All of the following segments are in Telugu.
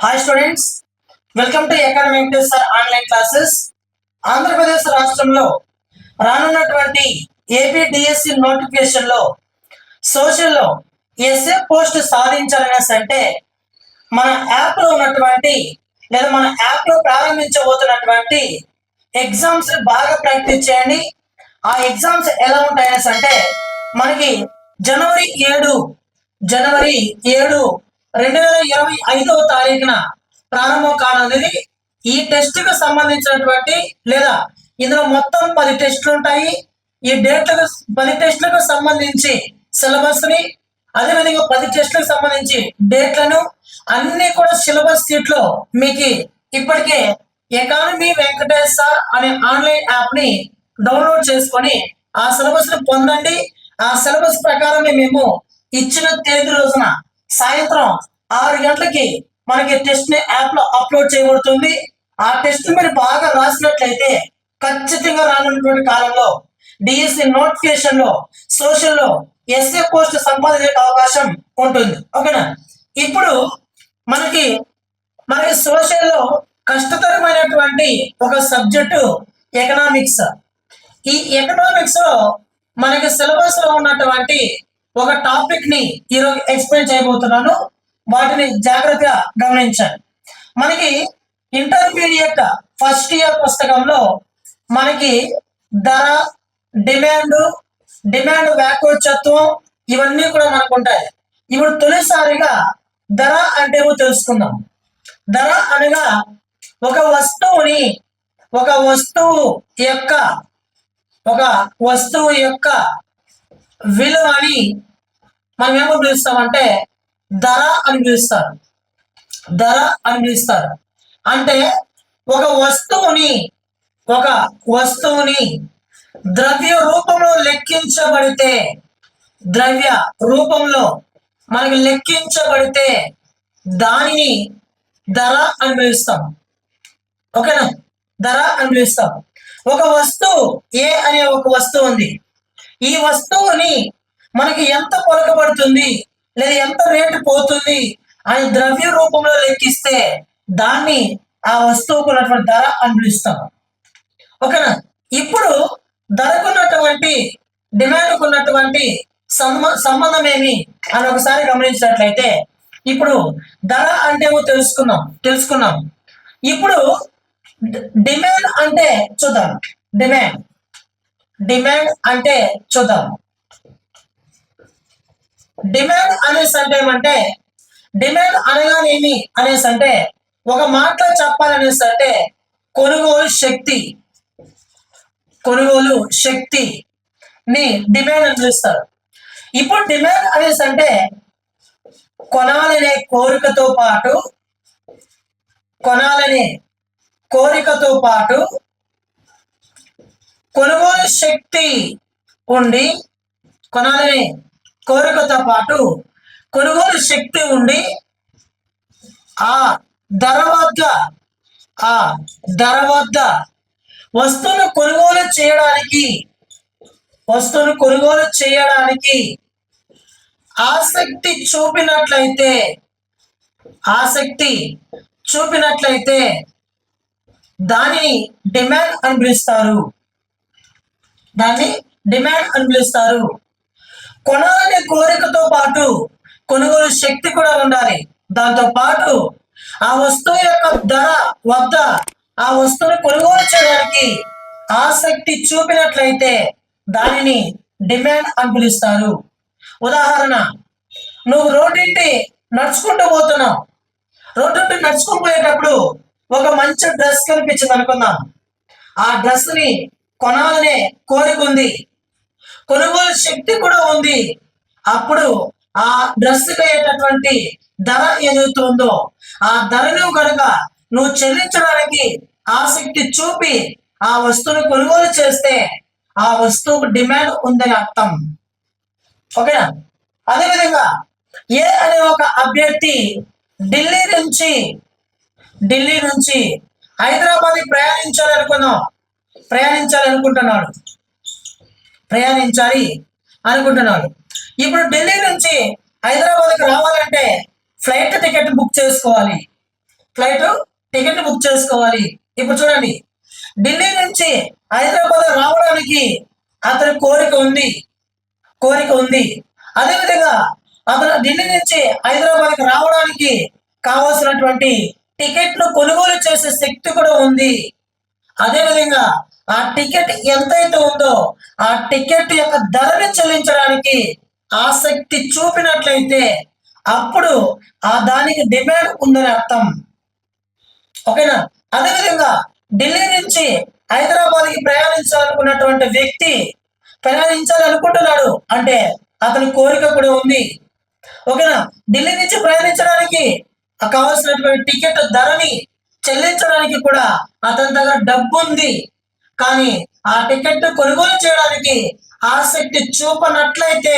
Hi students welcome to academic sir online classes Andhra Pradesh రాష్ట్రంలో రానున్నటువంటి ఏపీ డిఎస్సి నోటిఫికేషన్లో సోషల్లో ఎస్ఏ పోస్ట్ సాధించాలనేసి అంటే మన యాప్లో ఉన్నటువంటి లేదా మన యాప్లో ప్రారంభించబోతున్నటువంటి ఎగ్జామ్స్ బాగా ప్రాక్టీస్ చేయండి. ఆ ఎగ్జామ్స్ ఎలా ఉంటాయనేసి అంటే మనకి జనవరి ఏడు జనవరి ఏడు రెండు వేల ఇరవై ఐదవ తారీఖున ప్రారంభం కానున్నది ఈ టెస్ట్కు సంబంధించినటువంటి లేదా ఇందులో మొత్తం పది టెస్టులు ఉంటాయి. ఈ డేట్లకు పది టెస్టులకు సంబంధించి సిలబస్ని అదేవిధంగా పది టెస్టులకు సంబంధించి డేట్లను అన్ని కూడా సిలబస్ సీట్లో మీకు ఇప్పటికే ఎకానమీ వెంకటేష్ సార్ అనే ఆన్లైన్ యాప్ని డౌన్లోడ్ చేసుకొని ఆ సిలబస్ని పొందండి. ఆ సిలబస్ ప్రకారమే మేము ఇచ్చిన తేదీ రోజున సాయంత్రం ఆరు గంటలకి మనకి టెస్ట్ని యాప్లో అప్లోడ్ చేయబడుతుంది. ఆ టెస్ట్ మీరు బాగా రాసినట్లయితే ఖచ్చితంగా రానున్నటువంటి కాలంలో డిఎస్సి నోటిఫికేషన్లో సోషల్లో ఎస్ఏ పోస్ట్ సంపాదించే అవకాశం ఉంటుంది. ఓకేనా? ఇప్పుడు మనకి మనకి సోషల్లో కష్టతరమైనటువంటి ఒక సబ్జెక్టు ఎకనామిక్స్ ఈ ఎకనామిక్స్లో మనకి సిలబస్లో ఉన్నటువంటి ఒక టాపిక్ని ఈరోజు ఎక్స్ప్లెయిన్ చేయబోతున్నాను. వాటిని జాగ్రత్తగా గమనించండి. మనకి ఇంటర్మీడియట్ ఫస్ట్ ఇయర్ పుస్తకంలో మనకి ధర డిమాండ్ డిమాండ్ వ్యాకోచత్వం ఇవన్నీ కూడా మనకు ఉంటాయి ఇప్పుడు తొలిసారిగా ధర అంటే తెలుసుకుందాం. ధర అనగా ఒక వస్తువుని ఒక వస్తువు యొక్క ఒక వస్తువు యొక్క విలువని మనం ఏమో పిలుస్తామంటే ధర అని పిలుస్తారు. ధర అని పిలుస్తారు. అంటే ఒక వస్తువుని ఒక వస్తువుని ద్రవ్య రూపంలో లెక్కించబడితే ద్రవ్య రూపంలో మనకి లెక్కించబడితే దానిని ధర అని పిలుస్తాం. ఓకేనా? ధర అని పిలుస్తాం. ఒక వస్తువు ఏ అనే ఒక వస్తువు ఉంది. ఈ వస్తువుని మనకి ఎంత పలకబడుతుంది లేదా ఎంత రేటు పోతుంది అని ద్రవ్య రూపంలో లెక్కిస్తే దాన్ని ఆ వస్తువుకు ఉన్నటువంటి ధర అని పిలుస్తాం. ఓకేనా? ఇప్పుడు ధరకున్నటువంటి డిమాండ్కు ఉన్నటువంటి సంబంధం ఏమి అని ఒకసారి గమనించినట్లయితే ఇప్పుడు ధర అంటే తెలుసుకున్నాం తెలుసుకున్నాం ఇప్పుడు డిమాండ్ అంటే చూద్దాం డిమాండ్. డిమాండ్ అంటే చూద్దాం. డిమాండ్ అనేసి అంటే ఏమంటే డిమాండ్ అనగానేమి అనేసి అంటే ఒక మాటలో చెప్పాలనేసి అంటే కొనుగోలు శక్తి కొనుగోలు శక్తి ని డిమాండ్ అని పిలుస్తారు. ఇప్పుడు డిమాండ్ అనేసి అంటే కొనాలనే కోరికతో పాటు కొనాలనే కోరికతో పాటు కొనుగోలు శక్తి ఉండి కొనాలనే కోరికతో పాటు కొనుగోలు శక్తి ఉండి ఆ ధర వద్ద ఆ ధర వద్ద వస్తువును కొనుగోలు చేయడానికి వస్తువును కొనుగోలు చేయడానికి ఆసక్తి చూపినట్లయితే ఆసక్తి చూపినట్లయితే దానిని డిమాండ్ అని పిలుస్తారు. దాన్ని డిమాండ్ అని పిలుస్తారు. కొనాలనే కోరికతో పాటు కొనుగోలు శక్తి కూడా ఉండాలి. దాంతో పాటు ఆ వస్తువు యొక్క ధర వద్ద ఆ వస్తువును కొనుగోలు చేయడానికి ఆసక్తి చూపినట్లయితే దానిని డిమాండ్ అని పిలుస్తారు. ఉదాహరణ నువ్వు రోడ్డింటి నడుచుకుంటూ పోతున్నావు. రోడ్డు నడుచుకుంటూ పోయేటప్పుడు ఒక మంచి డ్రెస్ కనిపించింది అనుకుందాం. ఆ డ్రెస్ని కొనాలనే కోరిక ఉంది. కొనుగోలు శక్తి కూడా ఉంది. అప్పుడు ఆ డ్రెస్ అయ్యేటటువంటి ధర ఏదైతే ఆ ధరను కనుక నువ్వు చెల్లించడానికి ఆసక్తి చూపి ఆ వస్తువును కొనుగోలు చేస్తే ఆ వస్తువుకు డిమాండ్ ఉందని అర్థం. ఓకేనా? అదేవిధంగా ఏ అనే ఒక అభ్యర్థి ఢిల్లీ నుంచి ఢిల్లీ నుంచి హైదరాబాద్కి ప్రయాణించాలనుకున్నాం ప్రయాణించాలనుకుంటున్నాడు. ప్రయాణించాలి అనుకుంటున్నాడు. ఇప్పుడు ఢిల్లీ నుంచి హైదరాబాద్కి రావాలంటే ఫ్లైట్ టికెట్ బుక్ చేసుకోవాలి. ఫ్లైట్ టికెట్ బుక్ చేసుకోవాలి. ఇప్పుడు చూడండి ఢిల్లీ నుంచి హైదరాబాద్ రావడానికి అతని కోరిక ఉంది. కోరిక ఉంది. అదేవిధంగా అతను ఢిల్లీ నుంచి హైదరాబాద్కి రావడానికి కావాల్సినటువంటి టికెట్ను కొనుగోలు చేసే శక్తి కూడా ఉంది. అదేవిధంగా ఆ టికెట్ ఎంతైతే ఉందో ఆ టికెట్ యొక్క ధరని చెల్లించడానికి ఆసక్తి చూపినట్లయితే అప్పుడు ఆ దానికి డిమాండ్ ఉందని అర్థం. ఓకేనా? అదేవిధంగా ఢిల్లీ నుంచి హైదరాబాద్కి ప్రయాణించాలనుకున్నటువంటి వ్యక్తి ప్రయాణించాలనుకుంటున్నాడు అంటే అతని కోరిక కూడా ఉంది. ఓకేనా? ఢిల్లీ నుంచి ప్రయాణించడానికి కావాల్సినటువంటి టికెట్ ధరని చెల్లించడానికి కూడా అతని దగ్గర డబ్బు ఉంది కానీ ఆ టికెట్ కొనుగోలు చేయడానికి ఆసక్తి చూపనట్లయితే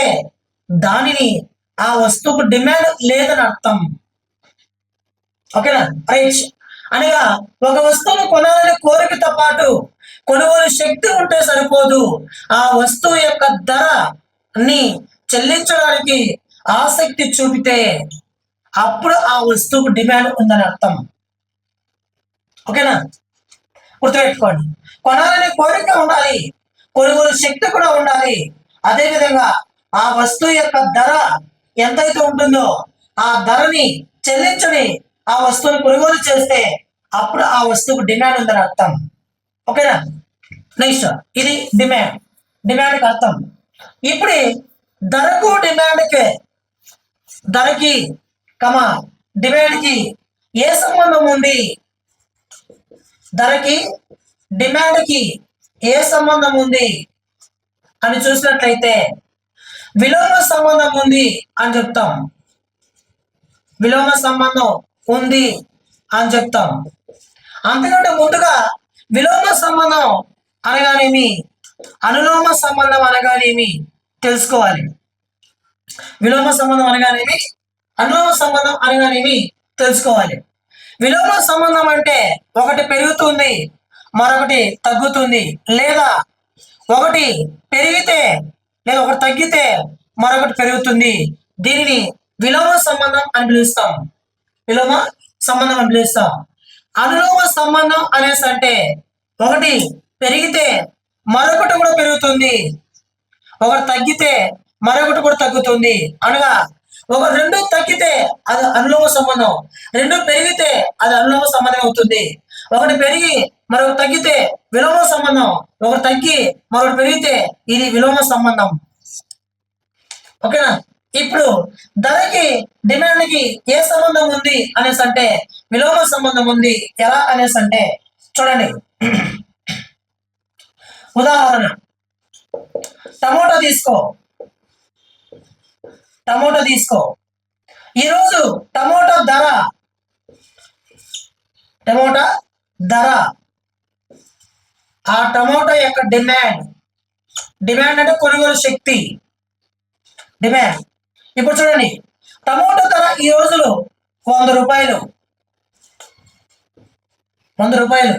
దానిని ఆ వస్తువుకు డిమాండ్ లేదని అర్థం. ఓకేనా? రైట్. అనగా ఒక వస్తువును కొనాలని కోరికతో పాటు కొనుగోలు శక్తి ఉంటే సరిపోదు. ఆ వస్తువు యొక్క ధరని చెల్లించడానికి ఆసక్తి చూపితే అప్పుడు ఆ వస్తువుకు డిమాండ్ ఉందని అర్థం. ఓకేనా? గుర్తుపెట్టుకోండి. కొనాలనే కోరిక ఉండాలి. కొనుగోలు శక్తి కూడా ఉండాలి. అదేవిధంగా ఆ వస్తువు యొక్క ధర ఎంతైతే ఉంటుందో ఆ ధరని చెల్లించని ఆ వస్తువుని కొనుగోలు చేస్తే అప్పుడు ఆ వస్తువుకు డిమాండ్ ఉందని అర్థం. ఓకేనా? నెక్స్ట్ ఇది డిమాండ్. డిమాండ్కి అర్థం. ఇప్పుడు ధరకు డిమాండ్కి ధరకి కమా డిమాండ్కి ఏ సంబంధం ఉంది? ధరకి డిమాండ్కి ఏ సంబంధం ఉంది అని చూసినట్లయితే విలోమ సంబంధం ఉంది అని చెప్తాం. విలోమ సంబంధం ఉంది అని చెప్తాం. అంతకంటే ముందుగా విలోమ సంబంధం అనగానేమి? అనులోమ సంబంధం అనగానేమి? తెలుసుకోవాలి. విలోమ సంబంధం అనగానేమి? అనులోమ సంబంధం అనగానేమి? తెలుసుకోవాలి. విలోమ సంబంధం అంటే ఒకటి పెరుగుతుంది మరొకటి తగ్గుతుంది. లేదా ఒకటి పెరిగితే లేదా ఒకటి తగ్గితే మరొకటి పెరుగుతుంది. దీనిని విలోమ సంబంధం అని పిలుస్తాం. విలోమ సంబంధం అని పిలుస్తాం. అనులోమ సంబంధం అనేసి అంటే ఒకటి పెరిగితే మరొకటి కూడా పెరుగుతుంది. ఒకటి తగ్గితే మరొకటి కూడా తగ్గుతుంది. అనగా ఒక రెండు తగ్గితే అది అనులోమ సంబంధం. రెండు పెరిగితే అది అనులోమ సంబంధం అవుతుంది. ఒకటి పెరిగి మరొకరు తగ్గితే విలోమ సంబంధం. ఒకరు తగ్గి మరొకరు పెరిగితే ఇది విలోమ సంబంధం. ఓకేనా? ఇప్పుడు ధరకి డిమాండ్కి ఏ సంబంధం ఉంది అనేసి అంటే విలోమ సంబంధం ఉంది. ఎలా అనేసి అంటే చూడండి. ఉదాహరణ. టమోటా తీసుకో. టమోటా తీసుకో. ఈరోజు టమోటా ధర. టమోటా ధర. ఆ టమోటో యొక్క డిమాండ్. డిమాండ్ అంటే కొనుగోలు శక్తి. డిమాండ్. ఇప్పుడు చూడండి. టమోటో ధర ఈ రోజులో వంద రూపాయలు. వంద రూపాయలు.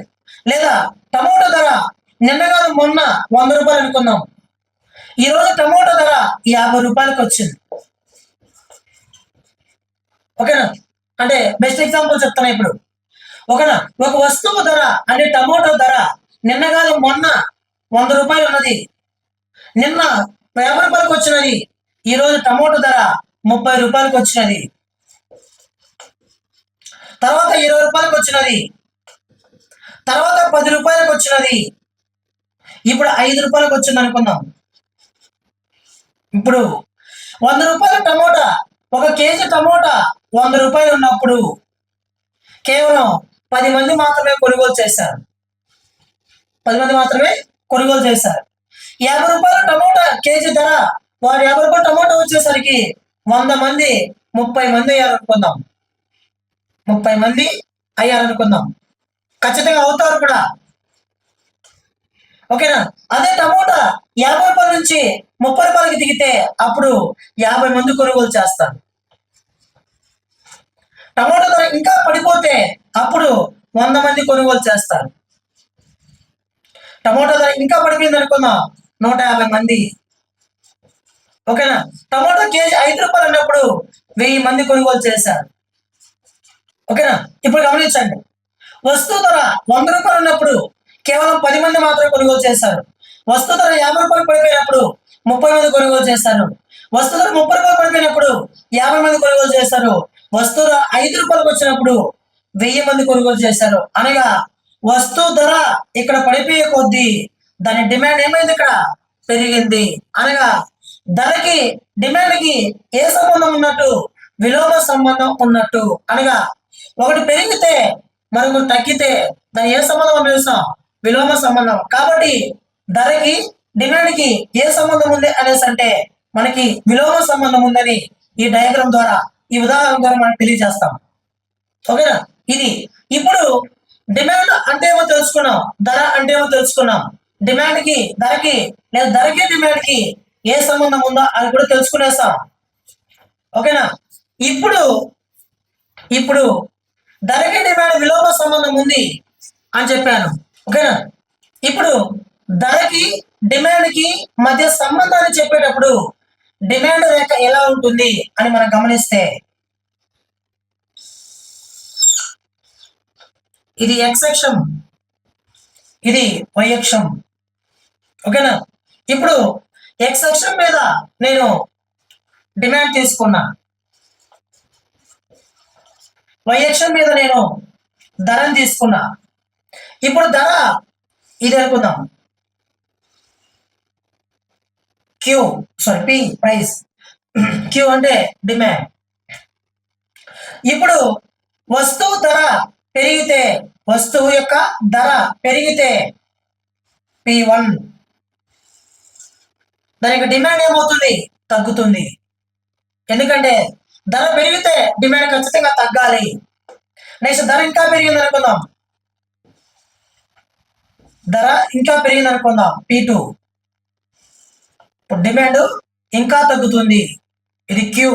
లేదా టమోటో ధర నిన్న కాదు మొన్న వంద రూపాయలు అనుకుందాం. ఈ రోజు ధర యాభై రూపాయలకు వచ్చింది. ఓకేనా? అంటే బెస్ట్ ఎగ్జాంపుల్ చెప్తాను ఇప్పుడు. ఓకేనా? ఒక వస్తువు ధర అంటే టమోటో ధర నిన్న మొన్న వంద రూపాయలు ఉన్నది. నిన్న యాభై రూపాయలకు వచ్చినది. ఈరోజు టమాటో టమోటో ధర ముప్పై రూపాయలకు వచ్చినది. తర్వాత ఇరవై రూపాయలకు వచ్చినది. తర్వాత పది రూపాయలకు వచ్చినది. ఇప్పుడు ఐదు రూపాయలకు వచ్చింది అనుకుందాం. ఇప్పుడు వంద రూపాయల టమోటా ఒక కేజీ టమోటా వంద రూపాయలు ఉన్నప్పుడు కేవలం పది మంది మాత్రమే కొనుగోలు చేశారు. పది మంది మాత్రమే కొనుగోలు చేశారు. యాభై రూపాయల టమోటా కేజీ ధర. వారు యాభై రూపాయల టమోటా వచ్చేసరికి వంద మంది ముప్పై మంది అయ్యారు అనుకుందాం. ముప్పై మంది అయ్యారు అనుకుందాం. ఖచ్చితంగా అవుతారు కూడా. ఓకేనా? అదే టమోటా యాభై రూపాయల నుంచి ముప్పై రూపాయలకి దిగితే అప్పుడు యాభై మంది కొనుగోలు చేస్తారు. టమోటా ధర ఇంకా పడిపోతే అప్పుడు వంద మంది కొనుగోలు చేస్తారు. టమోటా ధర ఇంకా పడిపోయింది అనుకుందాం. నూట యాభై మంది. ఓకేనా? టమోటా కేజీ ఐదు రూపాయలు అన్నప్పుడు వెయ్యి మంది కొనుగోలు చేశారు. ఓకేనా? ఇప్పుడు గమనించండి. వస్తువు ధర వంద రూపాయలు ఉన్నప్పుడు కేవలం పది మంది మాత్రమే కొనుగోలు చేశారు. వస్తువు ధర యాభై రూపాయలు పడిపోయినప్పుడు ముప్పై మంది కొనుగోలు చేశారు. వస్తువు ధర ముప్పై రూపాయలు పడిపోయినప్పుడు యాభై మంది కొనుగోలు చేశారు. వస్తువు ధర ఐదు రూపాయలకు వచ్చినప్పుడు వెయ్యి మంది కొనుగోలు చేశారు. అనగా వస్తువు ధర ఇక్కడ పడిపోయే కొద్దీ దాని డిమాండ్ ఏమైంది ఇక్కడ? పెరిగింది. అనగా ధరకి డిమాండ్కి ఏ సంబంధం ఉన్నట్టు? విలోమ సంబంధం ఉన్నట్టు. అనగా ఒకటి పెరిగితే మరొకటి తగ్గితే దాని ఏ సంబంధం తెలుసా విలోమ సంబంధం. కాబట్టి ధరకి డిమాండ్కి ఏ సంబంధం ఉంది అనేసి అంటే మనకి విలోమ సంబంధం ఉందని ఈ డయాగ్రామ్ ద్వారా ఈ ఉదాహరణ ద్వారా మనం తెలియజేస్తాం. ఓకేనా? ఇది. ఇప్పుడు డిమాండ్ అంటే ఏమో తెలుసుకున్నాం. ధర అంటే ఏమో తెలుసుకున్నాం. డిమాండ్కి ధరకి లేదా ధరకి డిమాండ్కి ఏ సంబంధం ఉందో అది కూడా తెలుసుకునేస్తాం. ఓకేనా ఇప్పుడు ఇప్పుడు ధరకి డిమాండ్ విలోమ సంబంధం ఉంది అని చెప్పాను. ఓకేనా ఇప్పుడు ధరకి డిమాండ్కి మధ్య సంబంధాన్ని చెప్పేటప్పుడు డిమాండ్ రేఖ ఎలా ఉంటుంది అని మనం గమనిస్తే ఇది ఎక్స్ అక్షం. ఇది వై అక్షం. ఓకేనా? ఇప్పుడు ఎక్స్ అక్షం మీద నేను డిమాండ్ తీసుకున్నా. వై అక్షం మీద నేను ధరని తీసుకున్నా. ఇప్పుడు ధర ఇది అనుకుందాం. Q sorry P price Q అంటే డిమాండ్. ఇప్పుడు వస్తువు ధర పెరిగితే వస్తువు యొక్క ధర పెరిగితే పి వన్. దానికి డిమాండ్ ఏమవుతుంది? తగ్గుతుంది. ఎందుకంటే ధర పెరిగితే డిమాండ్ ఖచ్చితంగా తగ్గాలి. నెక్స్ట్ ధర ఇంకా పెరిగింది అనుకుందాం. ధర ఇంకా పెరిగింది అనుకుందాం. P two. ఇప్పుడు డిమాండ్ ఇంకా తగ్గుతుంది. ఇది క్యూ.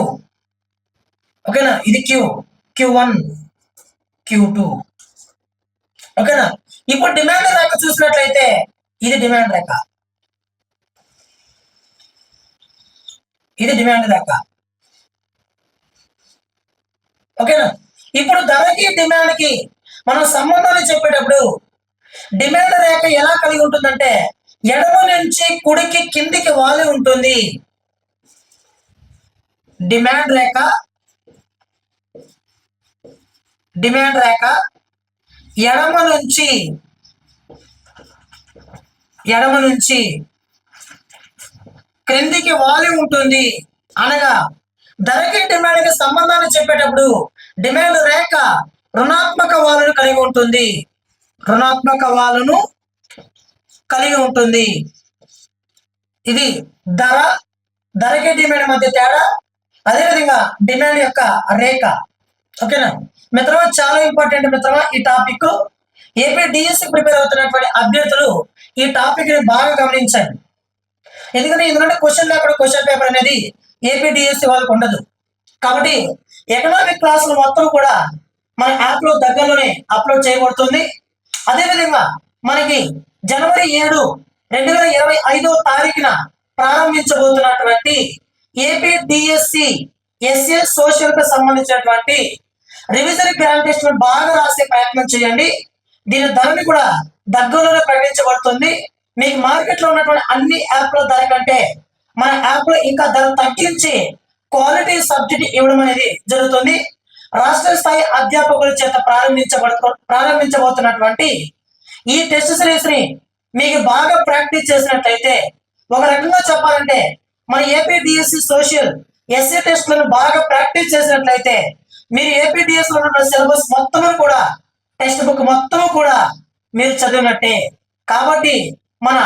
ఓకేనా? ఇది Q. Q one. Q two ఓకేనా ఇప్పుడు డిమాండ్ రేఖ చూసినట్లయితే ఇది డిమాండ్ రేఖ. ఇది డిమాండ్ రేఖ. ఓకేనా ఇప్పుడు ధరకి డిమాండ్కి మనం సంబంధాన్ని చెప్పేటప్పుడు డిమాండ్ రేఖ ఎలా కలిగి ఉంటుందంటే ఎడమ నుంచి కుడికి కిందికి వాలి ఉంటుంది. డిమాండ్ రేఖ డిమాండ్ రేఖ ఎడమ నుంచి ఎడమ నుంచి క్రిందికి వాలి ఉంటుంది. అనగా ధరకి డిమాండ్కి సంబంధాన్ని చెప్పేటప్పుడు డిమాండ్ రేఖ రుణాత్మక వాలును కలిగి ఉంటుంది. రుణాత్మక వాలును కలిగి ఉంటుంది. ఇది ధర ధరకి డిమాండ్ మధ్య తేడా అదేవిధంగా డిమాండ్ యొక్క రేఖ. ఓకేనా? మిత్రమా చాలా ఇంపార్టెంట్ మిత్రమా ఈ టాపిక్ ఏపీ డిఎస్సి ప్రిపేర్ అవుతున్నటువంటి అభ్యర్థులు ఈ టాపిక్ని బాగా గమనించండి. ఎందుకంటే ఎందుకంటే క్వశ్చన్ లేకుండా క్వశ్చన్ పేపర్ అనేది ఏపీ డిఎస్సి వాళ్ళకు ఉండదు. కాబట్టి ఎకనామిక్ క్లాసులు మొత్తం కూడా మన యాప్లో దగ్గరలోనే అప్లోడ్ చేయబడుతుంది. అదేవిధంగా మనకి జనవరి ఏడు రెండు వేల ఇరవై ఐదో తారీఖున ప్రారంభించబోతున్నటువంటి ఏపీ డిఎస్సి ఎస్ఏ సోషల్కు సంబంధించినటువంటి రివిజన్ గ్రాండ్ టెస్ట్ బాగా రాసే ప్రయత్నం చేయండి. దీని ధరని కూడా దగ్గరలోనే ప్రకటించబడుతుంది. మీకు మార్కెట్లో ఉన్నటువంటి అన్ని యాప్ల ధర కంటే మన యాప్లో ఇంకా ధర తగ్గించి క్వాలిటీ సబ్సిడీ ఇవ్వడం అనేది జరుగుతుంది. రాష్ట్ర స్థాయి అధ్యాపకుల చేత ప్రారంభించబడుతు ప్రారంభించబోతున్నటువంటి ఈ టెస్ట్ సిరీస్ని మీకు బాగా ప్రాక్టీస్ చేసినట్లయితే ఒక రకంగా చెప్పాలంటే మన ఏపీ డిఎస్సి సోషల్ ఎస్ఏ టెస్ట్లను బాగా ప్రాక్టీస్ చేసినట్లయితే మీరు ఏపీ లో ఉన్న సిలబస్ మొత్తం కూడా టెక్స్ట్ బుక్ మొత్తం కూడా మీరు చదివినట్టే. కాబట్టి మన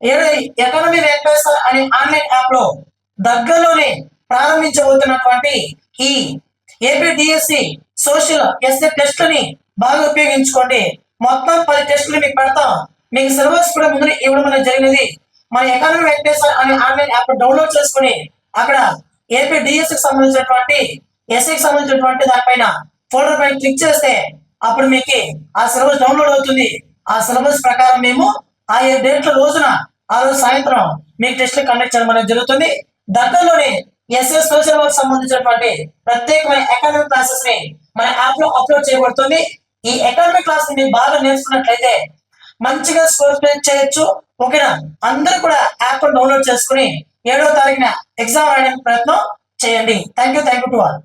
ఏడు ఎకానమీ వెంకటేశ్వర్ అనే ఆన్లైన్ యాప్లో దగ్గరలోనే ప్రారంభించబోతున్నటువంటి ఈ ఏపీ డిఎస్సి సోషల్ ఎస్ఏ టెస్ట్లని బాగా ఉపయోగించుకోండి. మొత్తం పది టెస్టులు మీకు పెడతాం. మీకు సిలబస్ కూడా ముందు ఇవ్వడం అనేది జరిగినది. మన ఎకానమీ వెంకటేశ్వర్ అనే ఆన్లైన్ యాప్ డౌన్లోడ్ చేసుకుని అక్కడ ఏపీ డిఎస్సి కి సంబంధించినటువంటి ఎస్ఐకి సంబంధించినటువంటి దానిపైన ఫోల్డర్ పైన క్లిక్ చేస్తే అప్పుడు మీకు ఆ సిలబస్ డౌన్లోడ్ అవుతుంది. ఆ సిలబస్ ప్రకారం మేము ఆ ఏ డేట్ల రోజున ఆ రోజు సాయంత్రం మీకు టెస్ట్లు కండక్ట్ చేయడం అనేది జరుగుతుంది. దగ్గరలోనే ఎస్ఎస్ సోషల్ వర్క్ సంబంధించినటువంటి ప్రత్యేకమైన అకాడమిక్ క్లాసెస్ని మన యాప్లో అప్లోడ్ చేయబడుతుంది. ఈ అకాడమిక్ క్లాస్ని బాగా నేర్చుకున్నట్లయితే మంచిగా స్కోర్ చేయొచ్చు. ఓకేనా అందరూ కూడా యాప్ డౌన్లోడ్ చేసుకుని ఏడో తారీఖున ఎగ్జామ్ రాయడానికి ప్రయత్నం చేయండి. Thank you thank you to all